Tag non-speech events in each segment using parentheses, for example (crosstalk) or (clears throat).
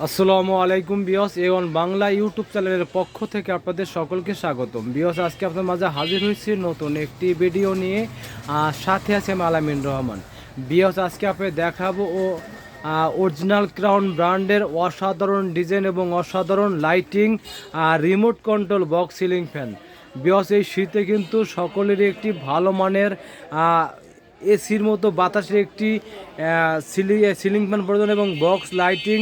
আসসালামু আলাইকুম বিয়স, এ ওয়ান বাংলা ইউটিউব চ্যানেলের পক্ষ থেকে আপনাদের সকলকে স্বাগতম। বিয়স, আজকে আপনার মাঝে হাজির হয়েছি নতুন একটি ভিডিও নিয়ে সাথে আছে মালামিন রহমান। বিয়স, আজকে আপনাদের দেখাবো ও অরিজিনাল ক্রাউন ব্র্যান্ডের অসাধারণ ডিজাইন এবং অসাধারণ লাইটিং আর remote control box ceiling fan. বিয়স, এই শীতে কিন্তু সকলেরই একটি ভালো মানের এসির মতো বাতাসের একটি সিলিং সিলিং ফ্যান প্রয়োজন এবং বক্স, লাইটিং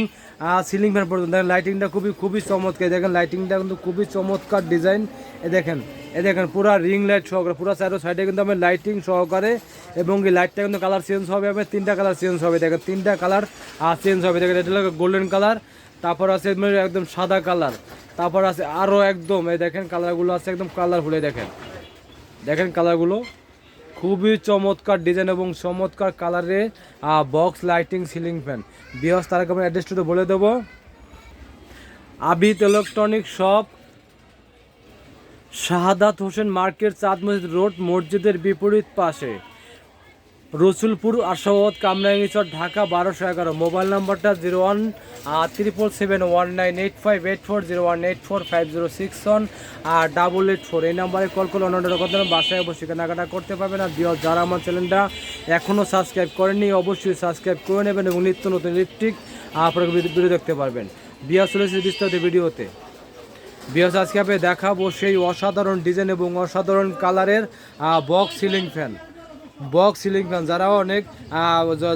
সিলিং ফ্যান প্রয়োজন। দেখেন, লাইটিংটা খুবই খুবই চমৎকার। দেখেন, লাইটিংটা কিন্তু খুবই চমৎকার ডিজাইন। এ দেখেন এ দেখেন, পুরো রিং লাইট সহকারে, পুরো সাইডে সাইডে কিন্তু আমি লাইটিং সহকারে এবং এই লাইটটা কিন্তু কালার চেঞ্জ হবে আমি তিনটা কালার চেঞ্জ হবে। দেখেন, তিনটা কালার চেঞ্জ হবে। দেখেন, এটা হলো গোল্ডেন কালার, তারপর আছে একদম সাদা কালার, তারপর আছে আরও একদম এই দেখেন, কালারগুলো আছে একদম কালারফুল দেখেন। দেখেন, কালারগুলো খুবই চমৎকার ডিজাইন এবং চমৎকার কালারে বক্স লাইটিং সিলিং ফ্যান বিহস তারা কেমন অ্যাড্রেসটা তো বলে দেবো। Abid electronic shop Shahadat Hossain market, Chand Masjid road, মসজিদের বিপরীত পাশে। রসুলপুর আশাবাদ কামরাঙ্গিচর ঢাকা বারোশো এগারো। মোবাইল নাম্বারটা zero one triple seven one nine eight five eight four zero one eight four five zero six one আর ডাবল এইট ফোর এই নাম্বারে call করলে অন্য কথা বাসায় বসে কেনাকাটা করতে পারবেন। আর দিও যারা আমার চ্যানেলটা এখনও সাবস্ক্রাইব করেননি, অবশ্যই সাবস্ক্রাইব করে নেবেন এবং নিত্য নতুন ইলেকট্রিক আপনার ভিডিও দেখতে পারবেন। বিয়া চলেছে বিস্তারিত ভিডিওতে। বিয়াস আজকে দেখাবো সেই অসাধারণ ডিজাইন এবং অসাধারণ কালারের box ceiling fan box ceiling fan যারা অনেক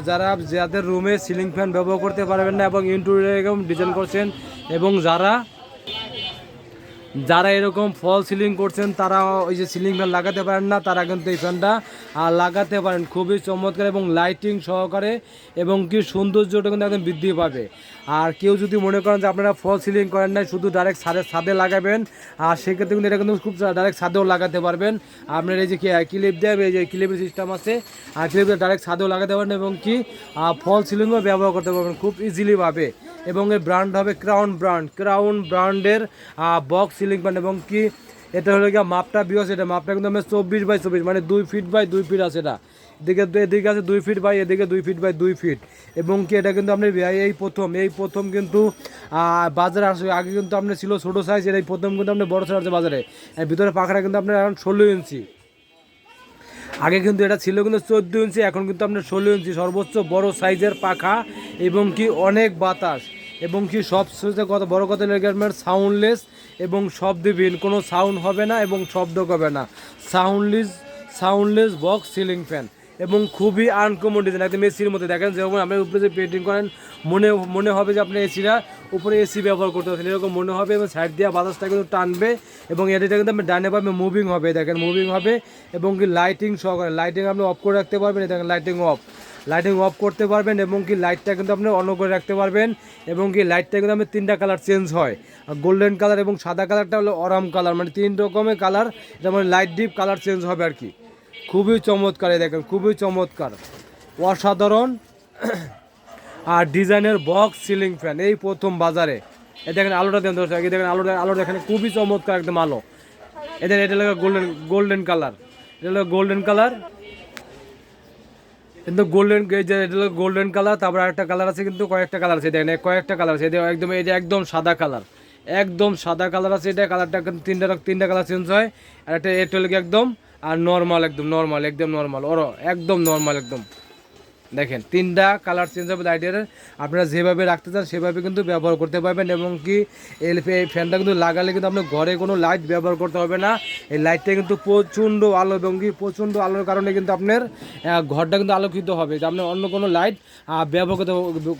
যারা যাদের রুমে সিলিং ফ্যান ব্যবহার করতে পারবেন না এবং ইন্টুরিয়ার এরকম ডিজাইন করছেন, এবং যারা যারা এরকম ফল সিলিং করছেন, তারা ওই যে সিলিং ফ্যান লাগাতে পারেন না, তারা কিন্তু এই ফ্যানটা লাগাতে পারেন। খুবই চমৎকার এবং লাইটিং সহকারে এবং কি সৌন্দর্যটা কিন্তু একদম বৃদ্ধি পাবে। আর কেউ যদি মনে করেন যে আপনারা ফল সিলিং করেন না শুধু ডাইরেক্ট ছাদে ছাদে লাগাবেন, আর সেক্ষেত্রে কিন্তু এটা কিন্তু খুব ডাইরেক্ট ছাদেও লাগাতে পারবেন। আপনার এই যে ক্লিপ দেবে এই যে ক্লিপের সিস্টেম আছে, আর ক্লিপ ডাইরেক্ট ছাদেও লাগাতে পারেন এবং কি ফল সিলিংও ব্যবহার করতে পারবেন, খুব ইজিলি ভাবে। এবং এই ব্র্যান্ড হবে ক্রাউন ব্র্যান্ড ক্রাউন ব্র্যান্ডের বক্স সিলিং ফ্যান এবং কি, এটা হলো গিয়ে মাপটা বিয়স এটা মাপটা কিন্তু আমার চব্বিশ বাই চব্বিশ মানে দুই ফিট বাই দুই ফিট আছে এটা। এদিকে এদিকে আছে দুই ফিট বাই এদিকে দুই ফিট বাই দুই ফিট এবং কি, এটা কিন্তু আপনি এই প্রথম এই প্রথম কিন্তু বাজারে আসে, আগে কিন্তু আপনার ছিল ছোটো সাইজ এটা এই প্রথম কিন্তু আপনি বড় সাইজ আছে বাজারে। ভিতরে পাখাটা কিন্তু আপনার এখন ষোলো ইঞ্চি। আগে কিন্তু এটা ছিল কিন্তু চোদ্দ ইঞ্চি, এখন কিন্তু আপনার ষোলো ইঞ্চি। সর্বোচ্চ বড় সাইজের পাখা এবং কি, অনেক বাতাস। এবং কি সব সবচেয়ে কত বড় কথা লেগে আপনার সাউন্ডলেস এবং শব্দবিহীন কোনো সাউন্ড হবে না এবং শব্দ হবে না। Soundless soundless box ceiling fan এবং খুবই আনকমন ডিজাইন একদম এসির মধ্যে। দেখেন যেরকম আপনি উপরে যে পেন্টিং করেন, মনে মনে হবে যে আপনি এসিটা উপরে এসি ব্যবহার করতে পারছেন। এরকম মনে হবে এবং সাইড দিয়ে বাতাসটা কিন্তু টানবে এবং এটা কিন্তু আপনি ডানে পাবে মুভিং হবে। দেখেন মুভিং হবে এবং কি লাইটিং সহকারে। লাইটিং আপনি অফ করে রাখতে পারবেন। দেখেন লাইটিং অফ লাইটিং অফ করতে পারবেন এবং কি লাইটটা কিন্তু আপনি অন করে রাখতে পারবেন এবং কি লাইটটা কিন্তু আপনি তিনটা কালার চেঞ্জ হয়। গোল্ডেন কালার এবং সাদা কালারটা হলো অরাম কালার মানে তিন রকমের কালার, এটা মানে লাইট ডিপ কালার চেঞ্জ হবে আর কি। খুবই চমৎকার দেখেন, খুবই চমৎকার। অসাধারণ। আর ডিজাইনের বক্স, সিলিং ফ্যান, এই প্রথম বাজারে। এ দেখেন আলোটা দেন দর্শক, এই দেখেন আলোটা আলোটা এখানে খুবই চমৎকার একদম আলো। এদের এটা হলো গোল্ডেন গোল্ডেন কালার, এটা হলো গোল্ডেন কালার। কিন্তু গোল্ডেন যে এটা গোল্ডেন কালার তারপর আরেকটা কালার আছে কিন্তু কয়েকটা কালার আছে, দেখেন, কয়েকটা কালার আছে একদম এটা একদম সাদা কালার একদম সাদা কালার আছে এটা কালারটা তিনটা তিনটা কালার চেঞ্জ হয়, আর একটা এটা একদম, আর নর্মাল একদম নর্মাল একদম নর্মাল ওর একদম নর্মাল একদম। দেখেন, তিনটা কালার চেঞ্জ হবে লাইটের আপনারা যেভাবে রাখতে চান সেভাবে কিন্তু ব্যবহার করতে পারবেন এবং কি এই ফ্যানটা কিন্তু লাগালে কিন্তু আপনার ঘরে কোনো লাইট ব্যবহার করতে হবে না। এই লাইটটা কিন্তু প্রচণ্ড আলো এবং কি প্রচণ্ড আলোর কারণে কিন্তু আপনার ঘরটা কিন্তু আলোকিত হবে। আপনার অন্য কোনো লাইট ব্যবহার করতে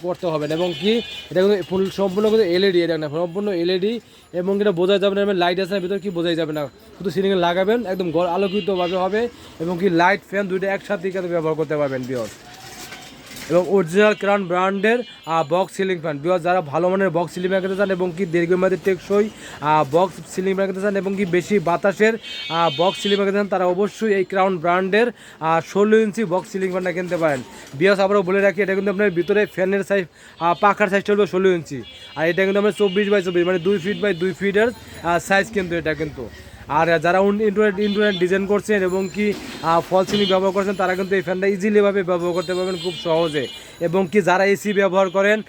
করতে হবে না এবং কি এটা কিন্তু ফুল সম্পূর্ণ কিন্তু এলইডি এটা না, সম্পূর্ণ এলইডি এবং এটা বোঝা যাবে না লাইট না, ভিতরে কি বোঝাই যাবে না। শুধু সিলিংয়ে লাগাবেন, একদম ঘর আলোকিতভাবে হবে এবং কি লাইট ফ্যান দুইটা একসাথে কিন্তু ব্যবহার করতে পারবেন বিয়স এবং অরিজিনাল ক্রাউন ব্র্যান্ডের বক্স সিলিং ফ্যান বিকজ যারা ভালো মানের বক্স সিলিং ফ্যান কিনতে চান এবং কি দীর্ঘমেয়াদী টেকসই বক্স সিলিং ফ্যান কিনতে চান এবং কি বেশি বাতাসের বক্স সিলিং ফ্যান কিনতে চান, তারা অবশ্যই এই ক্রাউন ব্র্যান্ডের ষোলো ইঞ্চি বক্স সিলিং ফ্যানটা কিনতে পারেন। বিকজ আবারও বলে রাখি, এটা কিন্তু আপনার ভিতরে ফ্যানের সাইজ পাখার সাইজটা হলো ষোলো ইঞ্চি। আর এটা কিন্তু আমরা চব্বিশ বাই চব্বিশ মানে দুই ফিট বাই দুই ফিটের সাইজ কিন্তু এটা কিন্তু। আর যারা ইন্টারনেট ইন্টারনেট ডিজাইন করছেন এবং কি ফল সিলিং ব্যবহার করছেন, তারা কিন্তু এই ফ্যানটা ইজিলিভাবে ব্যবহার করতে পারবেন খুব সহজে। এবং কি, যারা এসি ব্যবহার করেন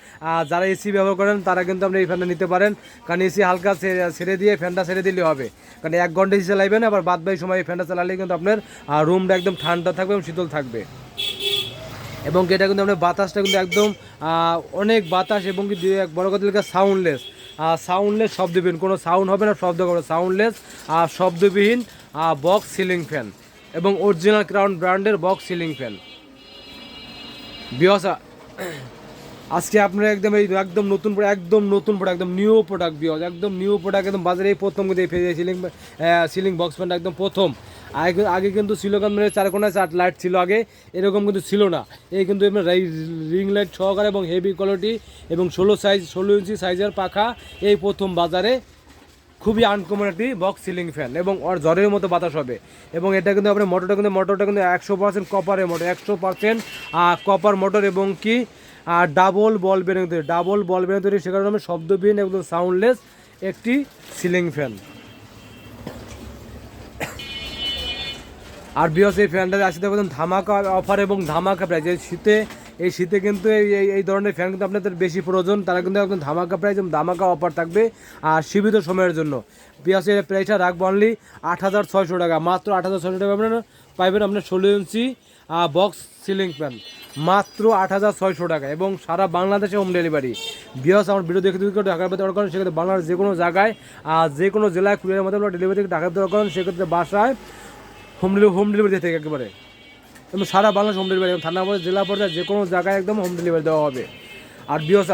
যারা এসি ব্যবহার করেন, তারা কিন্তু আপনি এই ফ্যানটা নিতে পারেন। কারণ এসি হালকা ছেড়ে- দিয়ে ফ্যানটা ছেড়ে দিলে হবে। কারণ এক ঘণ্টা এসি চালাইবেন, আবার বাদ বাই সময় এই ফ্যানটা চালালে কিন্তু আপনার রুমটা একদম ঠান্ডা থাকবে এবং শীতল থাকবে। এবং এটা কিন্তু আপনার বাতাসটা কিন্তু একদম অনেক বাতাস এবং কি এক বড় কথা সাউন্ডলেস সাউন্ডলেস শব্দবিহীন। কোনো সাউন্ড হবে না, শব্দ করবে সাউন্ডলেস আর শব্দবিহীন বক্স সিলিং ফ্যান এবং অরিজিনাল ক্রাউন ব্র্যান্ডের বক্স সিলিং ফ্যান বিয়সা আজকে আপনারা একদম এই একদম নতুন প্রোডাক্ট একদম নতুন প্রোডাক্ট একদম নিউ প্রোডাক্ট বিয়স একদম নিউ প্রোডাক্ট একদম বাজারে এই প্রথম কিন্তু এই সিলিং সিলিং বক্স ফ্যানটা একদম প্রথম। আগে আগে কিন্তু ছিল মানে চার কোনায় চার লাইট ছিল আগে, এরকম কিন্তু ছিল না। এই কিন্তু রিং লাইট সহকারে এবং হেভি কোয়ালিটি এবং ষোলো সাইজ ষোলো ইঞ্চি সাইজের পাখা এই প্রথম বাজারে। খুবই আনকমন একটি বক্স সিলিং ফ্যান এবং ওর জ্বরের মতো বাতাস হবে। এবং এটা কিন্তু আপনার মোটরটা কিন্তু মোটরটা কিন্তু একশো পার্সেন্ট কপারের মোটর একশো পার্সেন্ট কপার মোটর এবং কি ডাবল বল বেরিং তৈরি। ডাবল বল বেরিং তৈরি, সে কারণে শব্দবিহীন একদম সাউন্ডলেস একটি সিলিং ফ্যান আর বিয়স এই ফ্যানটা আসতে পারেন ধামাকা অফার এবং ধামাকা প্রাইজ এই শীতে এই শীতে কিন্তু এই, এই- ধরনের ফ্যান কিন্তু আপনাদের বেশি প্রয়োজন। তারা কিন্তু একদম ধামাকা প্রাইস এবং ধামাকা অফার থাকবে, আর সীমিত সময়ের জন্য। বিয়াসের প্রাইসটা রাখব অনলি আট হাজার ছয়শো টাকা। মাত্র আট হাজার ছয়শো টাকা আপনার পাইবেন আপনার ষোলো ইঞ্চি বক্স সিলিং ফ্যান মাত্র আট হাজার ছয়শো টাকা এবং সারা বাংলাদেশে হোম ডেলিভারি বিয়াস আমার ভিডিও দেখে কেউ ঢাকার ভিতরে অর্ডার করেন, সেক্ষেত্রে বাংলার যে কোনো জায়গায় যে কোনো জেলায় কুড়িয়ার মধ্যে ডেলিভারি থেকে ঢাকার অর্ডার করেন, সেক্ষেত্রে বাসায় হোম ডেলিভারি হোম ডেলিভারি থাকে একেবারে। এবং সারা বাংলাদেশ হোম ডেলিভারি, থানা পর্যায়ে, জেলা পর্যায়ে যে কোনো জায়গায় একদম হোম ডেলিভারি দেওয়া হবে। আর বিয়স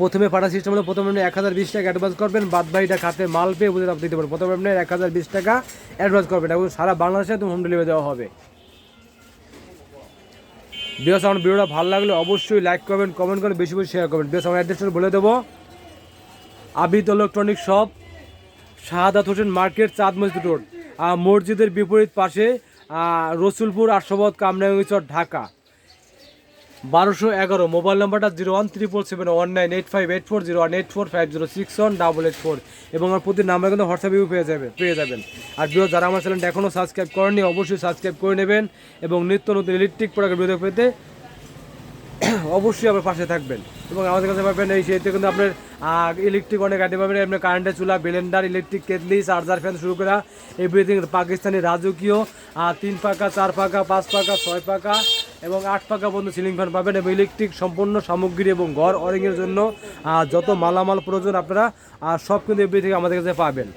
প্রথমে পাঠা সিস্টেম হলো, প্রথমে আপনি এক হাজার বিশ টাকা অ্যাডভান্স করবেন, বাদ বাকিটা খাতে মাল পেয়ে বুঝে দিতে পারেন প্রথমে আপনি এক হাজার বিশ টাকা অ্যাডভান্স করবেন এবং সারা বাংলাদেশে একদম হোম ডেলিভারি দেওয়া হবে। বিয়স, আমার ভিডিওটা ভালো লাগলে অবশ্যই লাইক করবেন কমেন্ট করবেন, বেশি বেশি শেয়ার করবেন। বিয়স, আমার অ্যাড্রেসটা বলে দেবো। Abid electronic shop, Shahadat Hossain market Chand Masjid road. মসজিদের বিপরীত পাশে রসুলপুর আটশোবত কামরাঙ্গিচর ঢাকা। বারোশো এগারো, মোবাইল নাম্বারটা zero one triple seven one nine eight five eight four zero one eight four five zero six one double eight four এবং আমার প্রতি number কিন্তু হোয়াটসঅ্যাপেও পেয়ে যাবে পেয়ে যাবেন। আর বিও যারা আমার চ্যানেলটা এখনও সাবস্ক্রাইব করেননি, অবশ্যই সাবস্ক্রাইব করে নেবেন এবং নিত্য নতুন ইলেকট্রিক প্রোডাক্ট ভিডিও পেতে (clears throat) অবশ্যই আমার পাশে থাকবেন। এবং আমাদের কাছে পাবেন এই সেতে কিন্তু আপনার ইলেকট্রিক অনেক আইটেম পাবেন। আপনার কারেন্টের চুলা blender electric kettle charger fan শুরু করা এভরিথিং পাকিস্তানি রাজকীয় তিন পাকা, চার পাকা, পাঁচ পাকা, ছয় পাকা এবং আট পাকা পর্যন্ত সিলিং ফ্যান পাবেন এবং ইলেকট্রিক সম্পূর্ণ সামগ্রী এবং ঘর অরিংয়ের জন্য যত মালামাল প্রয়োজন আপনারা সব কিন্তু এভরিথিং আমাদের কাছে পাবেন।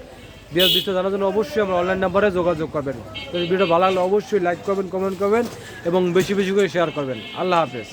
বিয়ার বিস্তার জানার জন্য অবশ্যই আমার অনলাইন নাম্বারে যোগাযোগ করবেন। এই ভিডিও ভালো লাগলে, অবশ্যই লাইক করবেন কমেন্ট করবেন এবং বেশি বেশি করে শেয়ার করবেন। আল্লাহ হাফেজ।